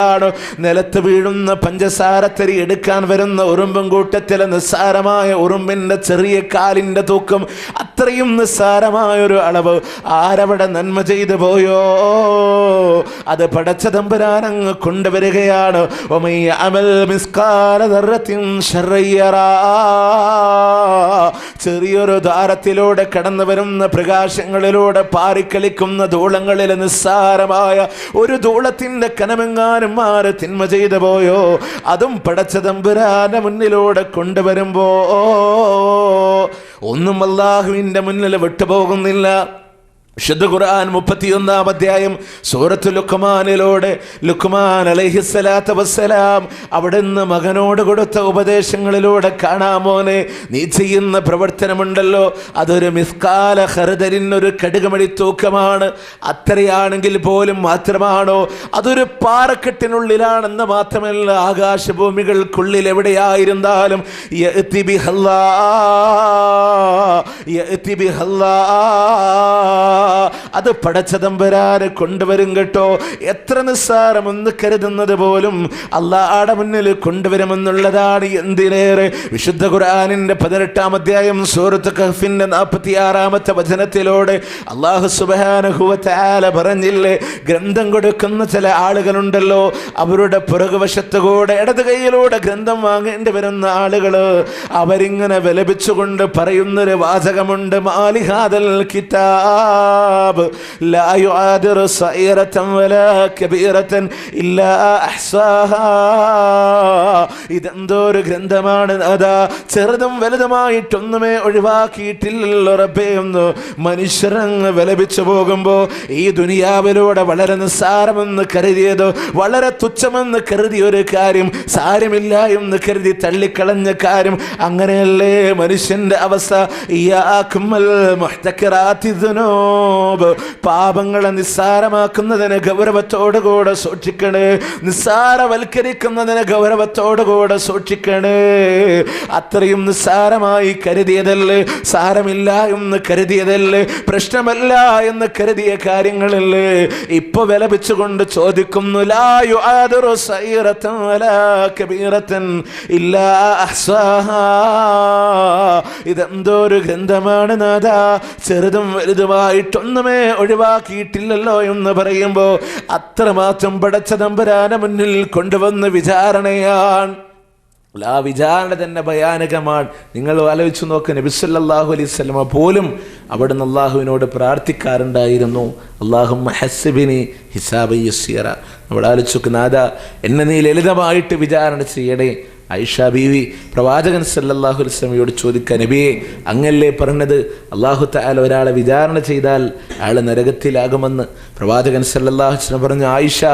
ആണ്. നിലത്ത് വീഴുന്ന പഞ്ചസാരത്തരി എടുക്കാൻ വരുന്ന ഉറുമ്പും കൂട്ടത്തിലെ നിസ്സാരമായ ഉറുമ്പിന്റെ ചെറിയ കാലിന്റെ തൂക്കം അത്രയും നിസ്സാരമായൊരു അളവ് ആരവിടെ നന്മ ചെയ്തു പോയോ? അത് പടച്ച തമ്പുരാനങ്ങ് കൊണ്ടുവരികയാണ്. ചെറിയൊരു ദ്വാരത്തിലൂടെ കടന്നു വരുന്ന പ്രകാശങ്ങളിലൂടെ പാറിക്കളിക്കുന്ന ധൂളങ്ങളിൽ നിസ്സാരമായ ഒരു ധൂളത്തിന്റെ കനമെങ്ങാനും മാറി തിന്മ ചെയ്തു പോയോ? അതും പടച്ച തമ്പുരാന്റെ മുന്നിലൂടെ കൊണ്ടുവരുമ്പോ ഒന്നും അള്ളാഹുവിന്റെ മുന്നിൽ വിട്ടുപോകുന്നില്ല. വിശുദ്ധ ഖുർആൻ മുപ്പത്തിയൊന്നാം അധ്യായം സൂറത്ത് ലുക്മാനിലൂടെ ലുക്മാൻ അലൈഹിസ്സലാത്തു വസ്സലാം അവിടുന്ന് മകനോട് കൊടുത്ത ഉപദേശങ്ങളിലൂടെ കാണാമോനെ നീ ചെയ്യുന്ന പ്രവർത്തനമുണ്ടല്ലോ. അതൊരു മിസ്കാല ഹരിതരിനൊരു കടുകമണി തൂക്കമാണ്. അത്രയാണെങ്കിൽ പോലും മാത്രമാണോ? അതൊരു പാറക്കെട്ടിനുള്ളിലാണെന്ന് മാത്രമല്ല ആകാശഭൂമികൾക്കുള്ളിൽ എവിടെയായിരുന്നാലും ഹല്ലാ. അത് പടച്ചതമ്പരാരെ കൊണ്ടുവരും കേട്ടോ. എത്ര നിസ്സാരമെന്ന് കരുതുന്നത് പോലും അള്ളാടെ മുന്നിൽ കൊണ്ടുവരുമെന്നുള്ളതാണ് എന്തിനേറെ വിശുദ്ധ ഖുർആാനിന്റെ പതിനെട്ടാം അധ്യായം സൂറത്ത് കഹഫിന്റെ നാൽപ്പത്തി ആറാമത്തെ വചനത്തിലൂടെ അള്ളാഹു സുബാനുഹുവല പറഞ്ഞില്ലേ ഗ്രന്ഥം കൊടുക്കുന്ന ചില ആളുകളുണ്ടല്ലോ അവരുടെ പുറകുവശത്ത് കൂടെ ഇടത് കൈയിലൂടെ ഗ്രന്ഥം വാങ്ങേണ്ടി വരുന്ന ആളുകൾ അവരിങ്ങനെ വിലപിച്ചുകൊണ്ട് പറയുന്നൊരു വാചകമുണ്ട് മാലിഹാദൽ الباب لا يعادر صغيرة ولا كبيرة إلا أحصاها. ഇതെന്തോ ഒരു ഗ്രന്ഥമാണ് അതാ ചെറുതും വലുതുമായിട്ടൊന്നുമേ ഒഴിവാക്കിയിട്ടില്ലല്ലോ റബ്ബേ എന്ന് മനുഷ്യരങ്ങ് വിലപിച്ചു പോകുമ്പോ ഈ ദുനിയാവിലൂടെ വളരെ നിസ്സാരമെന്ന് കരുതിയത് വളരെ തുച്ഛമെന്ന് കരുതിയ ഒരു കാര്യം സാരമില്ല എന്ന് കരുതി തള്ളിക്കളഞ്ഞ കാര്യം. അങ്ങനെയല്ലേ മനുഷ്യന്റെ അവസ്ഥ. പാപങ്ങളെ നിസ്സാരമാക്കുന്നതിന് ഗൗരവത്തോടുകൂടെ സൂക്ഷിക്കണേ. നിസ്സാരവൽക്കരിക്കുന്നതിന് ഗൗരവത്തോടുകൂടെ സൂക്ഷിക്കണേ. അത്രയും നിസ്സാരമായി കരുതിയതല്ലേ സാരമില്ല എന്ന് കരുതിയതല്ലേ പ്രശ്നമല്ല എന്ന് കരുതിയ കാര്യങ്ങളല്ലേ. ഇപ്പൊ വിലപിച്ചുകൊണ്ട് ചോദിക്കുന്നു ലാ യുആദിറു സൈറത്തൻ വലാ ഇല്ലാ. ഇതെന്തോ ഒരു ഗ്രന്ഥമാണ് നാഥ. ചെറുതും വലുതുമായിട്ടൊന്നുമേ ഒഴിവാക്കിയിട്ടില്ലല്ലോ എന്ന് പറയുമ്പോ അത്രമാത്രം പടച്ച തമ്പുരാന മുന്നിൽ കൊണ്ടുവന്ന് വിചാരണയാണ്. ആ വിചാരണ തന്നെ ഭയാനകമാണ്. നിങ്ങൾ ആലോചിച്ച് നോക്ക് നബിസ്വല്ലാഹു അലൈഹി സ്വലമ പോലും അവിടുന്ന് അള്ളാഹുവിനോട് പ്രാർത്ഥിക്കാറുണ്ടായിരുന്നു. അള്ളാഹു ഹസിബിനി ഹിസാബ് യസീറ. നമ്മൾ ആലോചിച്ച് നാദ എന്നെ നീ ലളിതമായിട്ട് വിചാരണ ചെയ്യണേ. ഐഷ ബീവി പ്രവാചകൻ സല്ലല്ലാഹു അലൈഹി വസല്ലമയോട് ചോദിക്കാൻ നബിയെ അങ്ങല്ലേ പറഞ്ഞത്? അള്ളാഹു താല ഒരാളെ വിചാരണ ചെയ്താൽ അയാൾ നരകത്തിലാകുമെന്ന്. പ്രവാചകൻ സല്ലല്ലാഹു വസല്ലം പറഞ്ഞു ആയിഷ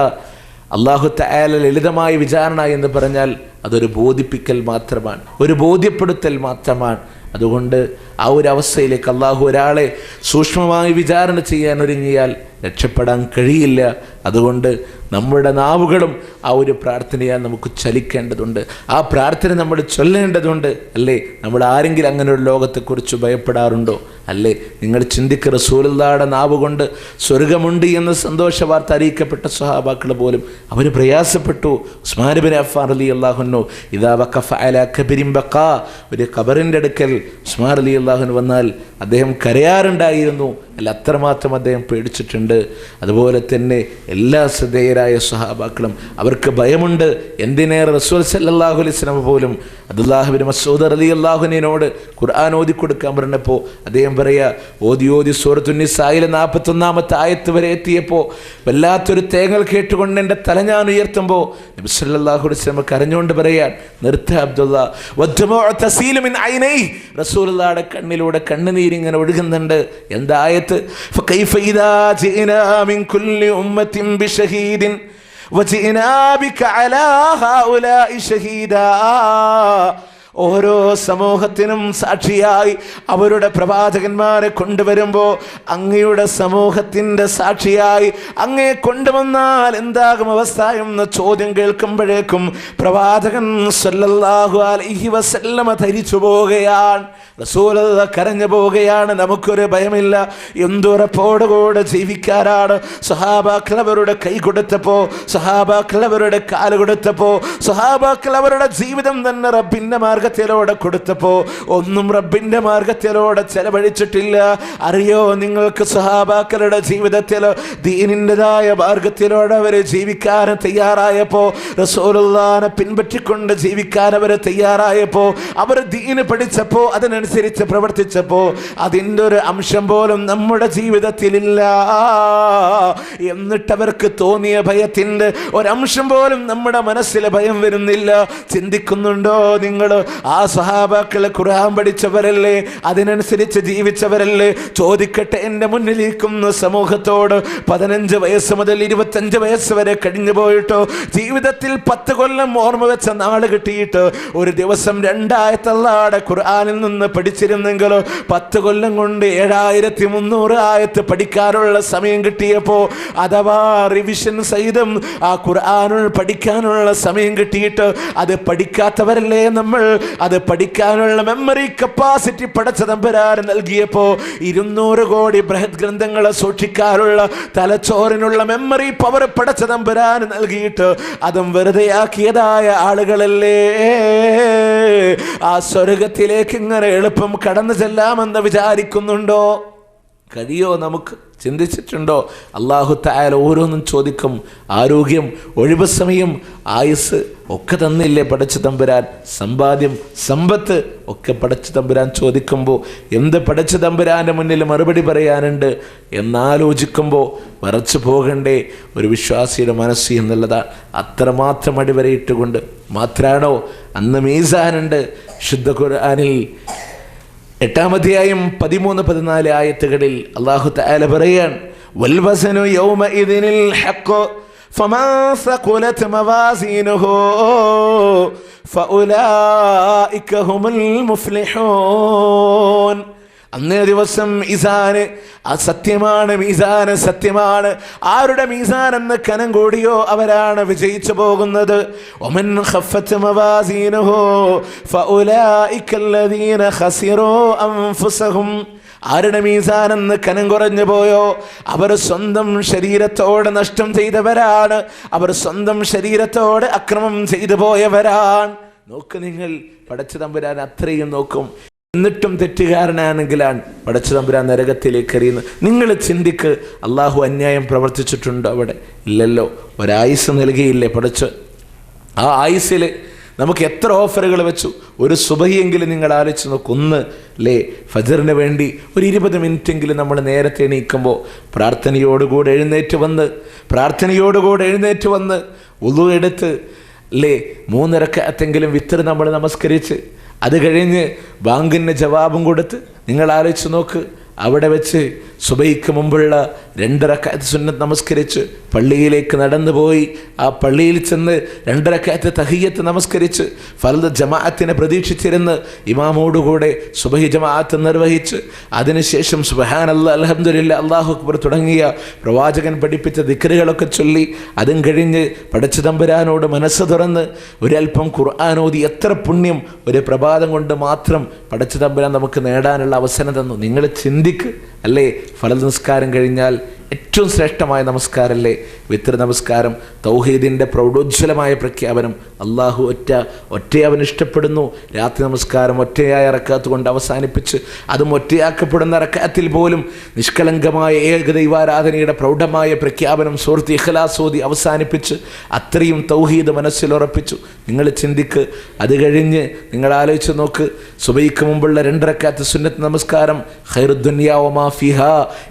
അള്ളാഹു തയാല ലളിതമായ വിചാരണ എന്ന് പറഞ്ഞാൽ അതൊരു ബോധിപ്പിക്കൽ മാത്രമാണ് ഒരു ബോധ്യപ്പെടുത്തൽ മാത്രമാണ്. അതുകൊണ്ട് ആ ഒരു അവസ്ഥയിലേക്ക് അള്ളാഹു ഒരാളെ സൂക്ഷ്മമായി വിചാരണ ചെയ്യാൻ ഒരുങ്ങിയാൽ രക്ഷപ്പെടാൻ കഴിയില്ല. അതുകൊണ്ട് നമ്മുടെ നാവുകളും ആ ഒരു പ്രാർത്ഥനയാൽ നമുക്ക് ചലിക്കേണ്ടതുണ്ട്. ആ പ്രാർത്ഥന നമ്മൾ ചൊല്ലേണ്ടതുണ്ട് അല്ലേ? നമ്മൾ ആരെങ്കിലും അങ്ങനെ ഒരു ലോകത്തെക്കുറിച്ച് ഭയപ്പെടാറുണ്ടോ? അല്ലേ? നിങ്ങൾ ചിന്തിക്ക് റസൂലുള്ളാടെ നാവ് കൊണ്ട് സ്വർഗമുണ്ട് എന്ന് സന്തോഷ വാർത്ത അറിയിക്കപ്പെട്ട സ്വഹാബാക്കൾ പോലും അവർ പ്രയാസപ്പെട്ടു. ഉസ്മാൻ ബിൻ അഫാർ അലി അള്ളാഹുനോ ഇതാ വക്കഫ അല കബിരിം ബക്കാ ഒരു കബറിന്റെ അടുക്കൽ ഉസ്മാൻ അലി അള്ളാഹുൻ വന്നാൽ അദ്ദേഹം കരയാറുണ്ടായിരുന്നു. അല്ല അത്രമാത്രം അദ്ദേഹം പേടിച്ചിട്ടുണ്ട്. അതുപോലെ തന്നെ എല്ലാ ശ്രദ്ധേയരായ സ്വഹാബാക്കളും അവർക്ക് ഭയമുണ്ട്. എന്തിനേറെ റസൂൽ സല്ലാഹു അലൈഹി വസല്ലം പോലും അബ്ദുല്ലാഹുബിൻ മസൂദ് അലി അള്ളാഹുനോട് ഖുർആൻ ഓതി കൊടുക്കാൻ പറഞ്ഞപ്പോൾ അദ്ദേഹം പറയാ ഓതി ഓതി സൂറത്തുന്നിസായിലെ നാൽപ്പത്തൊന്നാമത്തെ ആയത്ത് വരെ എത്തിയപ്പോൾ വല്ലാത്തൊരു തേങ്ങൽ കേട്ടുകൊണ്ട് എൻ്റെ തല ഞാൻ ഉയർത്തുമ്പോൾ നബി സല്ലല്ലാഹു അലൈഹി വസല്ലം കരഞ്ഞുകൊണ്ട് പറയാൻ നിർത്ത അബ്ദുള്ള വദ്ദുമു തസീലു മിൻ ഐനൈ റസൂലുള്ളാഹിയുടെ കണ്ണിലൂടെ കണ്ണുനീരിങ്ങനെ ഒഴുകുന്നുണ്ട് എന്തായത്ത് فكيف إذا جئنا من كل أمة بشهيد وجئنا بك على هؤلاء شهيدا ഓരോ സമൂഹത്തിനും സാക്ഷിയായി അവരുടെ പ്രവാചകന്മാരെ കൊണ്ടുവരുമ്പോൾ അങ്ങയുടെ സമൂഹത്തിന്റെ സാക്ഷിയായി അങ്ങയെ കൊണ്ടുവന്നാൽ എന്താകും അവസ്ഥ എന്ന ചോദ്യം കേൾക്കുമ്പോഴേക്കും പ്രവാചകൻ സല്ലല്ലാഹു അലൈഹി വസല്ലമ ധരിച്ചു പോവുകയാണ്. റസൂലത കരഞ്ഞു പോവുകയാണ്. നമുക്കൊരു ഭയമില്ല. എന്തുറപ്പോടുകൂടെ ജീവിക്കാനാണ്. സഹാബാക്കൾ അവരുടെ കൈ കൊടുത്തപ്പോൾ സഹാബാക്കൾ അവരുടെ കാൽ കൊടുത്തപ്പോൾ സഹാബാക്കൾ അവരുടെ ജീവിതം തന്നെ റബ്ബിന്റെ മാർഗത്തിലൂടെ കൊടുത്തപ്പോ ഒന്നും റബ്ബിന്റെ മാർഗത്തിലൂടെ ചെലവഴിച്ചിട്ടില്ല. അറിയോ നിങ്ങൾക്ക് സഹാബാക്കളുടെ ജീവിതത്തിൽ ദീനിന്റെതായ മാർഗത്തിലൂടെ അവർ ജീവിക്കാൻ തയ്യാറായപ്പോ റസൂലുള്ളാനെ പിൻപറ്റിക്കൊണ്ട് ജീവിക്കാൻ അവർ തയ്യാറായപ്പോ അവർ ദീന് പഠിച്ചപ്പോ അതിനനുസരിച്ച് പ്രവർത്തിച്ചപ്പോ അതിന്റെ ഒരു അംശം പോലും നമ്മുടെ ജീവിതത്തിലില്ല. എന്നിട്ടവർക്ക് തോന്നിയ ഭയത്തിന്റെ ഒരംശം പോലും നമ്മുടെ മനസ്സിൽ ഭയം വരുന്നില്ല. ചിന്തിക്കുന്നുണ്ടോ നിങ്ങൾ? ആ സഹാബാക്കളെ ഖുർആൻ പഠിച്ചവരല്ലേ? അതിനനുസരിച്ച് ജീവിച്ചവരല്ലേ? ചോദിക്കട്ടെ എന്റെ മുന്നിലിരിക്കുന്ന സമൂഹത്തോട് പതിനഞ്ച് വയസ്സ് മുതൽ ഇരുപത്തഞ്ച് വയസ്സ് വരെ കഴിഞ്ഞു പോയിട്ടോ? ജീവിതത്തിൽ പത്ത് കൊല്ലം ഓർമ്മ വെച്ച നാൾ കിട്ടിയിട്ട് ഒരു ദിവസം രണ്ടായത്തല്ലാടെ ഖുർആാനിൽ നിന്ന് പഠിച്ചിരുന്നെങ്കിൽ പത്ത് കൊല്ലം കൊണ്ട് ഏഴായിരത്തി മുന്നൂറ് ആയത്ത് പഠിക്കാനുള്ള സമയം കിട്ടിയപ്പോൾ അഥവാ റിവിഷൻ സഹിതം ആ ഖുർആാനുൾ പഠിക്കാനുള്ള സമയം കിട്ടിയിട്ട് അത് പഠിക്കാത്തവരല്ലേ നമ്മൾ? അത് പഠിക്കാനുള്ള മെമ്മറി കപ്പാസിറ്റി പടച്ച തമ്പുരാൻ നൽകിയപ്പോൾ ഇരുന്നൂറ് കോടി ബൃഹത് ഗ്രന്ഥങ്ങളെ സൂക്ഷിക്കാനുള്ള തലച്ചോറിനുള്ള മെമ്മറി പവർ പടച്ച തമ്പുരാൻ നൽകിയിട്ട് അതും വെറുതെയാക്കിയതായ ആളുകളല്ലേ? ആ സ്വർഗത്തിലേക്ക് ഇങ്ങനെ എളുപ്പം കടന്നു ചെല്ലാമെന്ന് വിചാരിക്കുന്നുണ്ടോ? കഴിയോ നമുക്ക്? ചിന്തിച്ചിട്ടുണ്ടോ? അള്ളാഹു തായാൽ ഓരോന്നും ചോദിക്കും. ആരോഗ്യം ഒഴിവ് സമയം ആയുസ് ഒക്കെ തന്നില്ലേ പടച്ചു തമ്പുരാൻ? സമ്പാദ്യം സമ്പത്ത് ഒക്കെ പടച്ചു തമ്പുരാൻ ചോദിക്കുമ്പോൾ എന്ത് പടച്ചു തമ്പുരാന്റെ മുന്നിൽ മറുപടി പറയാനുണ്ട് എന്നാലോചിക്കുമ്പോൾ വരച്ചു പോകണ്ടേ? ഒരു വിശ്വാസിയുടെ മനസ്സ് എന്നുള്ളതാണ്. അത്രമാത്രം അടിവരയിട്ടുകൊണ്ട്. മാത്രാണോ? അന്ന് മീസാനുണ്ട്. ശുദ്ധ ഖുർആനിൽ എട്ടാമധ്യായം പതിമൂന്ന് പതിനാല് ആയത്തുകളിൽ അള്ളാഹു തആല പറയാൻ വൽവസനു യൗമഇദിനിൽ ഹഖ് فمن ثقلت موازينه فأولئك هم المفلحون അന്നേ ദിവസം മീസാന് ആ സത്യമാണ് മീസാന് സത്യമാണ്. ആരുടെ മീസാൻ എന്ന് കനം കൂടിയോ അവരാണ് വിജയിച്ചു പോകുന്നത്. ആരുടെ മീസാൻ എന്ന് കനം കുറഞ്ഞു പോയോ? അവർ സ്വന്തം ശരീരത്തോട് നഷ്ടം ചെയ്തവരാണ്. അവർ സ്വന്തം ശരീരത്തോട് അക്രമം ചെയ്തു പോയവരാണ്. നോക്ക് നിങ്ങൾ പടച്ചു തമ്പുരാൻ അത്രയും നോക്കും. എന്നിട്ടും തെറ്റുകാരനാണെങ്കിലാണ് പടച്ചു തമ്പുരാൻ നരകത്തിലേക്ക് എറിയുന്നത്. നിങ്ങൾ ചിന്തിക്ക് അള്ളാഹു അന്യായം പ്രവർത്തിച്ചിട്ടുണ്ടോ അവിടെ. ഇല്ലല്ലോ ഒരായുസ് നൽകിയില്ലേ പടച്ച്? ആ ആയുസ്സിൽ നമുക്ക് എത്ര ഓഫറുകൾ വെച്ചു? ഒരു സുബഹിയെങ്കിലും നിങ്ങൾ ആലോചിച്ച് നോക്കും. ഒന്ന് ലേ ഫജറിന് വേണ്ടി ഒരു ഇരുപത് മിനിറ്റെങ്കിലും നമ്മൾ നേരത്തെ എണീക്കുമ്പോൾ പ്രാർത്ഥനയോടുകൂടെ എഴുന്നേറ്റ് വന്ന് പ്രാർത്ഥനയോടുകൂടെ എഴുന്നേറ്റ് വന്ന് ഉളു എടുത്ത് അല്ലേ മൂന്നിരക്കത്തെങ്കിലും വിത്തർ നമ്മൾ നമസ്കരിച്ച് അത് കഴിഞ്ഞ് ബാങ്കിന് ജവാബും കൊടുത്ത് നിങ്ങൾ ആലോചിച്ച് നോക്ക്. അവിടെ വെച്ച് സുബൈക്ക് മുമ്പുള്ള രണ്ടരക്കാലത്ത് സുന്നത്ത് നമസ്കരിച്ച് പള്ളിയിലേക്ക് നടന്നു പോയി ആ പള്ളിയിൽ ചെന്ന് രണ്ടരക്കാലത്ത് തഹിയത്ത് നമസ്കരിച്ച് ഫലത് ജമാഅത്തിനെ പ്രതീക്ഷിച്ചിരുന്ന് ഇമാമോടുകൂടെ സുബഹി ജമാഅത്ത് നിർവഹിച്ച്. അതിനുശേഷം സുബഹാൻ അല്ല അലഹമുല്ല അള്ളാഹു അക്ബർ തുടങ്ങിയ പ്രവാചകൻ പഠിപ്പിച്ച ദിക്കറുകളൊക്കെ ചൊല്ലി. അതും കഴിഞ്ഞ് പടച്ചു തമ്പുരാനോട് മനസ്സ് തുറന്ന് ഒരൽപ്പം ഖുർആാനോതി എത്ര പുണ്യം ഒരു പ്രഭാതം കൊണ്ട് മാത്രം പടച്ചു തമ്പുരാൻ നമുക്ക് നേടാനുള്ള അവസരം തന്നു. നിങ്ങൾ ചിന്തിക്ക് അല്ലേ? ഫലത് നിസ്കാരം കഴിഞ്ഞാൽ ഏറ്റവും ശ്രേഷ്ഠമായ നമസ്കാരമല്ലേ വിത്ര നമസ്കാരം തൗഹീദിന്റെ പ്രൗഢോജ്വലമായ പ്രഖ്യാപനം. അള്ളാഹു ഒറ്റ ഒറ്റയവൻ ഇഷ്ടപ്പെടുന്നു. രാത്രി നമസ്കാരം ഒറ്റയായ ഇറക്കാത്ത കൊണ്ട് അവസാനിപ്പിച്ച് അതും ഒറ്റയാക്കപ്പെടുന്ന ഇറക്കാത്തിൽ പോലും നിഷ്കളങ്കമായ ഏകദൈവാരാധനയുടെ പ്രൗഢമായ പ്രഖ്യാപനം സുഹൃത്ത് ഇഖലാസോദി അവസാനിപ്പിച്ച് അത്രയും തൗഹീദ് മനസ്സിലുറപ്പിച്ചു നിങ്ങൾ ചിന്തിക്ക് അത് കഴിഞ്ഞ് നിങ്ങൾ ആലോചിച്ച് നോക്ക് സുബൈക്ക് മുമ്പുള്ള രണ്ടിറക്കാത്ത സുന്നത്ത് നമസ്കാരം ഖൈറുദ്ദുനിയാവമാ ഫിഹ.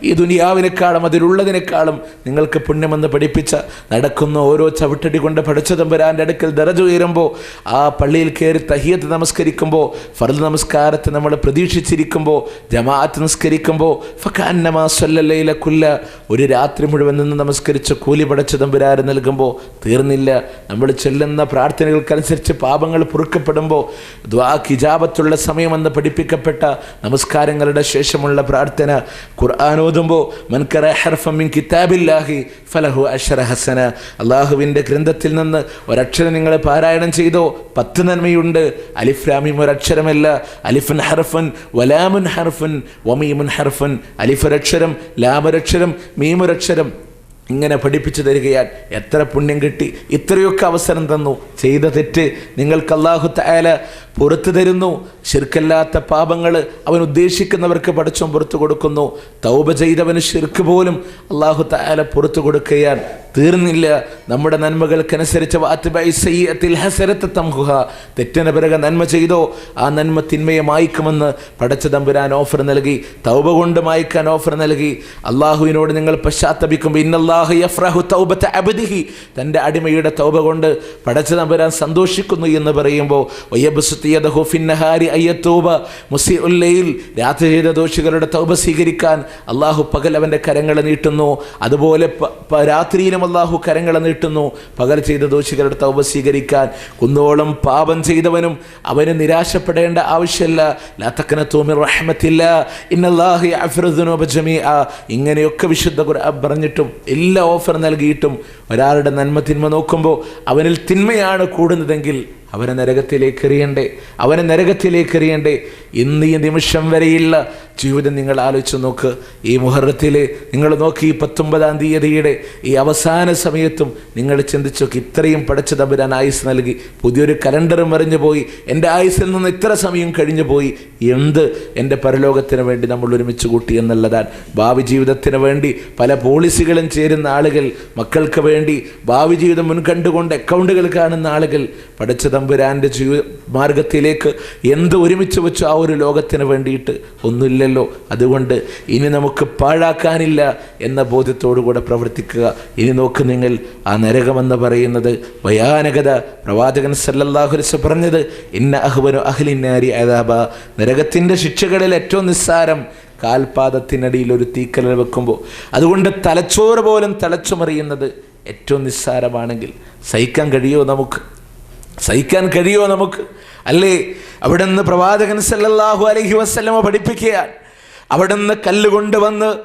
ഈ ദുനിയാവിനെക്കാളും അതിൽ പള്ളിയിലുള്ളതിനേക്കാളും നിങ്ങൾക്ക് പുണ്യമെന്ന് പഠിപ്പിച്ച നടക്കുന്ന ഓരോ ചവിട്ടടി കൊണ്ട് പഠിച്ച തമ്പുരാന്റെ അടുക്കൽ ദറജ ഉയരുമ്പോൾ ആ പള്ളിയിൽ കയറി തഹിയത്ത് നമസ്കരിക്കുമ്പോൾ ഫർദ് നമസ്കാരത്തെ നമ്മൾ പ്രതീക്ഷിച്ചിരിക്കുമ്പോൾ ജമാഅത്ത് നമസ്കരിക്കുമ്പോൾ ഫക്കാന്നമാ സ്വല്ലയില കുല്ല ഒരു രാത്രി മുഴുവൻ നിന്ന് നമസ്കരിച്ച് കൂലി പടച്ച തമ്പുരാര് നൽകുമ്പോൾ തീർന്നില്ല. നമ്മൾ ചെല്ലുന്ന പ്രാർത്ഥനകൾക്കനുസരിച്ച് പാപങ്ങൾ പൊറുക്കപ്പെടുമ്പോൾ ദ്വാ കിജാബത്തുള്ള സമയമെന്ന് പഠിപ്പിക്കപ്പെട്ട നമസ്കാരങ്ങളുടെ ശേഷമുള്ള പ്രാർത്ഥന ഖുർആൻ ഓതുമ്പോൾ മൻകറ ഹർഫം കിതാബില്ലാഹി ഫലഹു അഷറ ഹസന. അള്ളാഹുവിന്റെ ഗ്രന്ഥത്തിൽ നിന്ന് ഒരക്ഷരം നിങ്ങൾ പാരായണം ചെയ്തോ പത്ത് നന്മയുണ്ട്. അലിഫ് ലാമിം ഒരക്ഷരമല്ല. അലിഫുൻ ഹർഫുൻ വലാമുൻ ഹർഫുൻ വമീമുൻ ഹർഫുൻ. അലിഫ് ഒരക്ഷരം ലാമൊരക്ഷരം മീമൊരക്ഷരം ഇങ്ങനെ പഠിപ്പിച്ചു തരികയാൽ എത്ര പുണ്യം കിട്ടി ഇത്രയൊക്കെ അവസരം തന്നു. ചെയ്ത തെറ്റ് നിങ്ങൾക്ക് അള്ളാഹു തയാല പുറത്തു തരുന്നു. ശിർക്കല്ലാത്ത പാപങ്ങൾ അവൻ ഉദ്ദേശിക്കുന്നവർക്ക് പഠിച്ചും പുറത്തു കൊടുക്കുന്നു. തൗബ ചെയ്തവന് ശിർക്ക് പോലും അള്ളാഹു താല പുറത്തു കൊടുക്കുകയാൻ തീർന്നില്ല. നമ്മുടെ നന്മകൾക്കനുസരിച്ച് തെറ്റിന് പിറകെ നന്മ ചെയ്തോ? ആ നന്മ തിന്മയെ മായ്ക്കുമെന്ന് പടച്ച തമ്പുരാൻ ഓഫർ നൽകി. തൗബ കൊണ്ട് മായ്ക്കാൻ ഓഫർ നൽകി. അള്ളാഹുവിനോട് നിങ്ങൾ പശ്ചാത്തപിക്കുമ്പോൾ ഇന്നല്ലാഹു തൗബത്ത അബ്ദിഹി. തന്റെ അടിമയുടെ തൗബ കൊണ്ട് പടച്ച തമ്പുരാൻ സന്തോഷിക്കുന്നു എന്ന് പറയുമ്പോൾ അയ്യത്തൂബ രാത്രി ചെയ്ത ദോഷികളുടെ തൗബ സ്വീകരിക്കാൻ അള്ളാഹു പകൽ അവന്റെ കരങ്ങൾ നീട്ടുന്നു. അതുപോലെ രാത്രിയിലും അള്ളാഹു കരങ്ങൾ നീട്ടുന്നു. പകൽ ചെയ്ത ദോഷികളുടെ തൗബ സ്വീകരിക്കാൻ കുന്നോളം പാപം ചെയ്തവനും അവന് നിരാശപ്പെടേണ്ട ആവശ്യമില്ല ഇങ്ങനെയൊക്കെ വിശുദ്ധ പറഞ്ഞിട്ടും എല്ലാ ഓഫർ നൽകിയിട്ടും ഒരാളുടെ നന്മ തിന്മ നോക്കുമ്പോൾ അവനിൽ തിന്മയാണ് കൂടുന്നതെങ്കിൽ അവനെ നരകത്തിലേക്ക് എറിയണ്ടേ? അവനെ നരകത്തിലേക്ക് എറിയണ്ടേ? ഇന്ന് ഈ നിമിഷം വരെയുള്ള ജീവിതം നിങ്ങൾ ആലോചിച്ച് നോക്ക്. ഈ മുഹറത്തിൽ നിങ്ങൾ നോക്കി ഈ പത്തൊമ്പതാം തീയതിയുടെ ഈ അവസാന സമയത്തും നിങ്ങൾ ചിന്തിച്ചു നോക്കി. ഇത്രയും പടച്ച തമ്പുരാൻ ആയുസ് നൽകി. പുതിയൊരു കലണ്ടറും മറിഞ്ഞു പോയി. എന്റെ ആയുസിൽ നിന്ന് ഇത്ര സമയം കഴിഞ്ഞു പോയി. എന്ത് എന്റെ പരലോകത്തിന് വേണ്ടി നമ്മൾ ഒരുമിച്ച് കൂട്ടി എന്നുള്ളതാണ്. ഭാവി ജീവിതത്തിന് വേണ്ടി പല പോളിസികളും ചേരുന്ന ആളുകൾ മക്കൾക്ക് വേണ്ടി ഭാവി ജീവിതം മുൻകണ്ടുകൊണ്ട് അക്കൗണ്ടുകൾ കാണുന്ന ആളുകൾ പഠിച്ച തമ്പുരാന്റെ ജീവി മാർഗത്തിലേക്ക് എന്ത് ഒരുമിച്ച് വെച്ചു ആ ഒരു ലോകത്തിന് വേണ്ടിയിട്ട് ഒന്നുമില്ലല്ലോ. അതുകൊണ്ട് ഇനി നമുക്ക് പാഴാക്കാനില്ല എന്ന ബോധ്യത്തോടു കൂടെ പ്രവർത്തിക്കുക. ഇനി നോക്ക് നിങ്ങൾ ആ നരകമെന്ന് പറയുന്നത് ഭയാനകത. പ്രവാചകൻ സല്ലല്ലാഹുലിസ് പറഞ്ഞത് ഇന്ന അഹ്വനു അഹ്ലിന്നാരി അതാബ നരകത്തിന്റെ ശിക്ഷകളിൽ ഏറ്റവും നിസ്സാരം കാൽപാദത്തിനടിയിൽ ഒരു തീക്കലൽ വെക്കുമ്പോൾ അതുകൊണ്ട് തലച്ചോറ് പോലും തലച്ചുമറിയുന്നത് ഏറ്റവും നിസ്സാരമാണെങ്കിൽ സഹിക്കാൻ കഴിയുമോ നമുക്ക്? സഹിക്കാൻ കഴിയുമോ നമുക്ക്? അല്ലേ? അവിടെ നിന്ന് പ്രവാചകൻ സല്ലല്ലാഹു അലഹി വസ്ലമ പഠിപ്പിക്കുകയാണ്. അവിടെ നിന്ന് കല്ലുകൊണ്ട് വന്ന്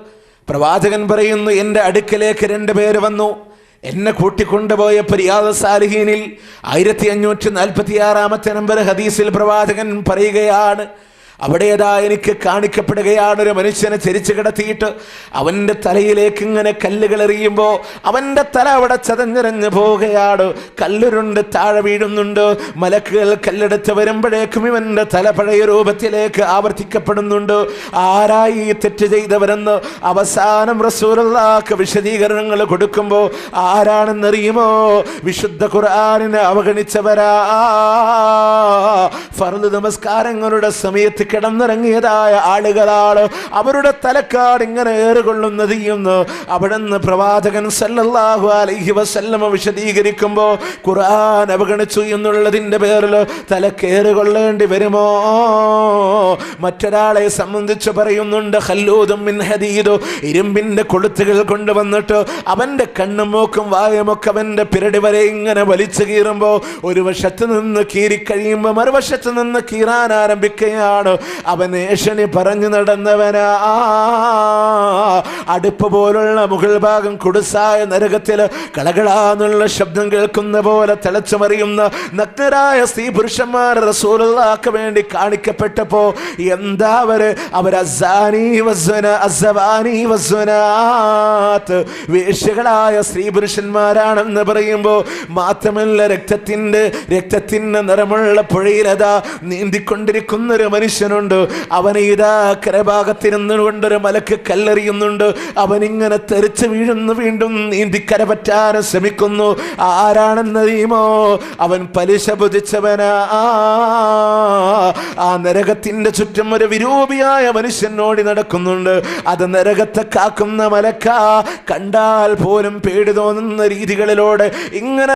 പ്രവാചകൻ പറയുന്നു എന്റെ അടുക്കലേക്ക് രണ്ട് പേര് വന്നു. എന്നെ കൂട്ടിക്കൊണ്ടുപോയ പരിയാദ സാലിഹീനിൽ ആയിരത്തി അഞ്ഞൂറ്റി നാൽപ്പത്തി ആറാമത്തെ നമ്പർ ഹദീസിൽ പ്രവാചകൻ പറയുകയാണ്. അവിടേതാ എനിക്ക് കാണിക്കപ്പെടുകയാണ്. ഒരു മനുഷ്യനെ ചരിച്ചു കിടത്തിയിട്ട് അവന്റെ തലയിലേക്ക് ഇങ്ങനെ കല്ലുകൾ എറിയുമ്പോൾ അവന്റെ തല അവിടെ ചതഞ്ഞിറഞ്ഞു പോവുകയാണ്. കല്ലുരുണ്ട് താഴെ വീഴുന്നുണ്ട്. മലക്കുകൾ കല്ലെടുത്ത് വരുമ്പോഴേക്കും ഇവന്റെ തല പഴയ രൂപത്തിലേക്ക് ആവർത്തിക്കപ്പെടുന്നുണ്ട്. ആരായി തെറ്റ് ചെയ്തവരെന്ന് അവസാനം റസൂലുള്ളാക്ക് വിശദീകരണങ്ങൾ കൊടുക്കുമ്പോൾ ആരാണെന്നറിയുമോ? വിശുദ്ധ ഖുർആാനിനെ അവഗണിച്ചവരാ. ഫർദ് നമസ്കാരങ്ങളുടെ സമയത്ത് കിടന്നിറങ്ങിയതായ ആളുകളാണ് അവരുടെ തലക്കാട് ഇങ്ങനെ ഏറുകൊള്ളുന്നത് എന്ന് അവിടെ നിന്ന് പ്രവാചകൻ സല്ലല്ലാഹു അലൈഹി വസല്ലമ വിശദീകരിക്കുമ്പോൾ ഖുർആൻ അവഗണിച്ചു എന്നുള്ളതിന്റെ പേരിൽ തലക്കേറുകൊള്ളേണ്ടി വരുമോ? മറ്റൊരാളെ സംബന്ധിച്ച് പറയുന്നുണ്ട് ഹല്ലൂദും മിൻ ഹദീദു. ഇരുമ്പിന്റെ കൊളുത്തുകൾ കൊണ്ടുവന്നിട്ട് അവന്റെ കണ്ണും മൂക്കും വായുമൊക്കെ അവന്റെ പിരടി വരെ ഇങ്ങനെ വലിച്ചു കീറുമ്പോൾ ഒരു വശത്ത് നിന്ന് കീറിക്കഴിയുമ്പോൾ മറുവശത്ത് നിന്ന് കീറാൻ ആരംഭിക്കുകയാണ്. അവൻ ഏഷണി പറഞ്ഞു നടന്നവനാ. അടുപ്പ് പോലുള്ള മുകൾ ഭാഗം കുടുസായ നരകത്തിൽ കളകളാന്നുള്ള ശബ്ദം കേൾക്കുന്ന പോലെ തിളച്ചുമറിയുന്ന നഗ്നരായ സ്ത്രീ പുരുഷന്മാർ റസൂലുള്ളാക്ക് വേണ്ടി കാണിക്കപ്പെട്ടപ്പോ എന്താ അവർ? അവർ വേശ്യകളായ സ്ത്രീ പുരുഷന്മാരാണെന്ന് പറയുമ്പോൾ മാത്രമല്ല രക്തത്തിന്റെ രക്തത്തിന്റെ നിറമുള്ള പുഴയിലതാ നീന്തിക്കൊണ്ടിരിക്കുന്ന ഒരു മനുഷ്യനുണ്ട്. അവനെ ഇതാ കരഭാഗത്തിരുന്നുകൊണ്ടൊരു മലക്ക് കല്ലെറിയുന്നുണ്ട്. അവൻ ഇങ്ങനെ തെറിച്ച് വീഴുന്നു വീണ്ടും നീന്തി കരപറ്റാൻ ശ്രമിക്കുന്നു. ആരാണെന്നറിയുമോ അവൻ പലിശ ആ നരകത്തിന്റെ ചുറ്റും ഒരു വിരൂപിയായ മനുഷ്യൻ ഓടി നടക്കുന്നുണ്ട്. അത് നരകത്തെ കാക്കുന്ന മലക്ക. കണ്ടാൽ പോലും പേടി തോന്നുന്ന രീതികളിലൂടെ ഇങ്ങനെ